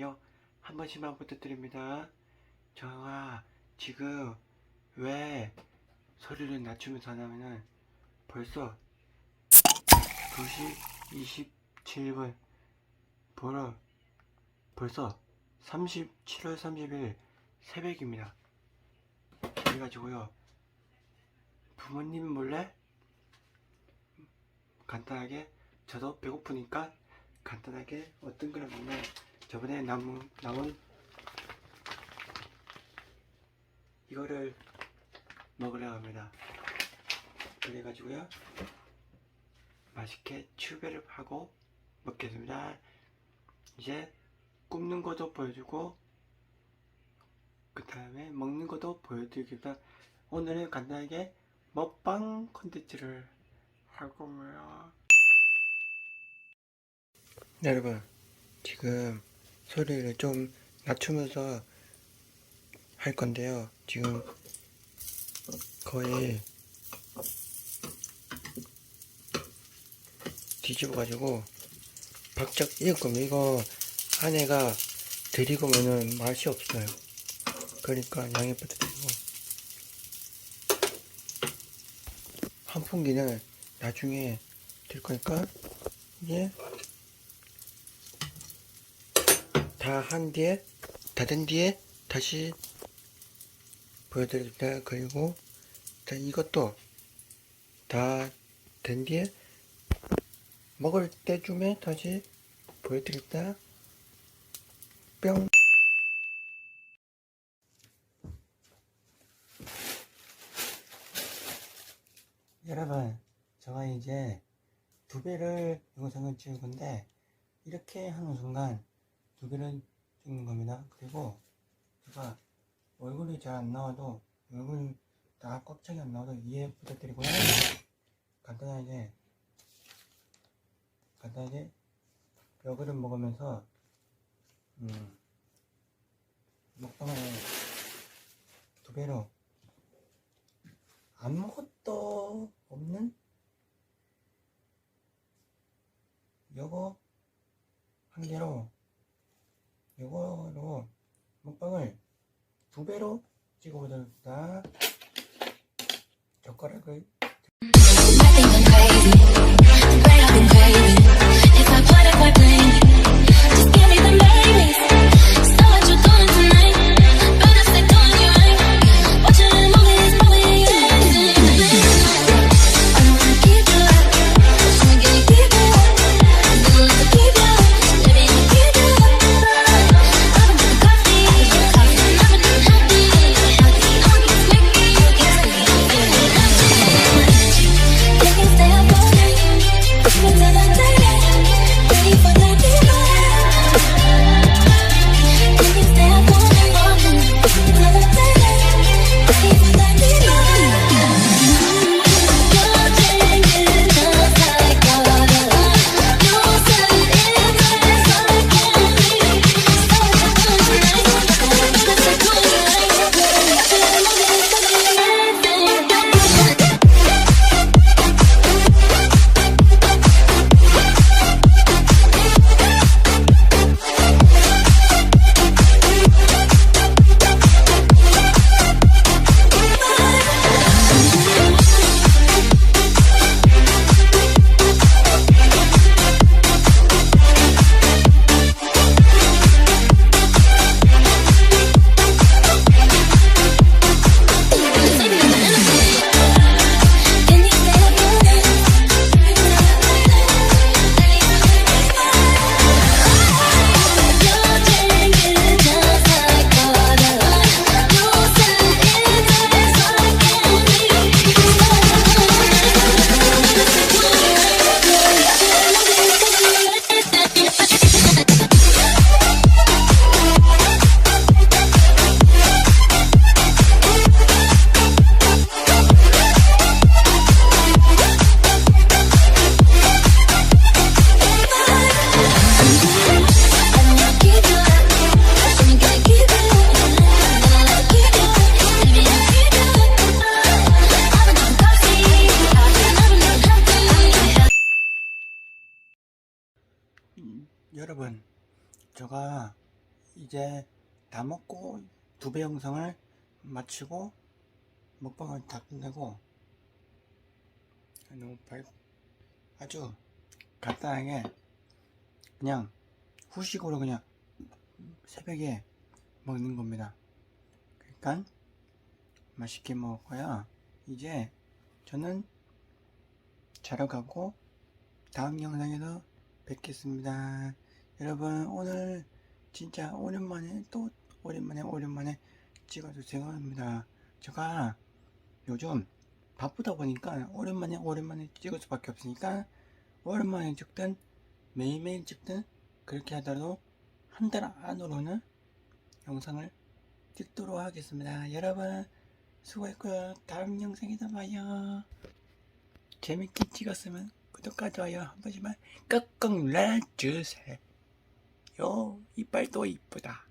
한 번씩만 부탁드립니다. 저가 지금 왜 소리를 낮추면서 하냐면은 벌써 2시 27분 벌어 벌써 37월 30일 새벽입니다. 그래가지고요 부모님 몰래 간단하게 저도 배고프니까 간단하게 어떤 걸 먹나 저번에 남은 남은 이거를 먹으려고 합니다. 그래가지고요 맛있게 추배를 하고 먹겠습니다. 이제 굽는 것도 보여주고 그 다음에 먹는 것도 보여드리겠습니다. 오늘은 간단하게 먹방 컨텐츠를 할 거고요. 네, 여러분 지금 소리를 좀 낮추면서 할 건데요. 지금 거의 뒤집어 가지고 박작 익을 겁니다. 이거 안에가 들이고면은 맛이 없어요. 그러니까 양해 부탁드리고 환풍기는 나중에 될 거니까 이제 다 한 뒤에 다 된 뒤에 다시 보여드립니다. 그리고 자, 이것도 다 된 뒤에 먹을 때쯤에 다시 보여드립니다. 뿅. 여러분, 제가 이제 두 배를 영상을 찍을 건데, 이렇게 하는 순간 두 배를 찍는 겁니다. 그리고 제가 얼굴이 잘 안 나와도, 얼굴 다 꽉 차게 안 나와도 이해 부탁드리고요. 간단하게, 간단하게 뼈그릇 먹으면서, 음, 먹방을 두 배로 아무것도 없는 요거 한 개로 요거로 먹방을 찍어보도록 하겠습니다. 젓가락을 여러분, 제가 이제 다 먹고 두 배 영상을 마치고 먹방을 다 끝내고 너무 발 아주 간단하게 그냥 후식으로 그냥 새벽에 먹는 겁니다. 그러니까 맛있게 먹어야 이제 저는 자러 가고 다음 영상에서 뵙겠습니다. 여러분 오늘 진짜 오랜만에 또 오랜만에 오랜만에 찍어서 죄송합니다. 제가 요즘 바쁘다 보니까 오랜만에 오랜만에 찍을 수밖에 없으니까 오랜만에 찍든 매일매일 찍든 그렇게 하더라도 한 달 안으로는 영상을 찍도록 하겠습니다. 여러분 수고했고요. 다음 영상에서 봐요. 재밌게 찍었으면 구독과 좋아요 한 번씩만 꾹꾹 눌러주세 요. 이빨도 이쁘다.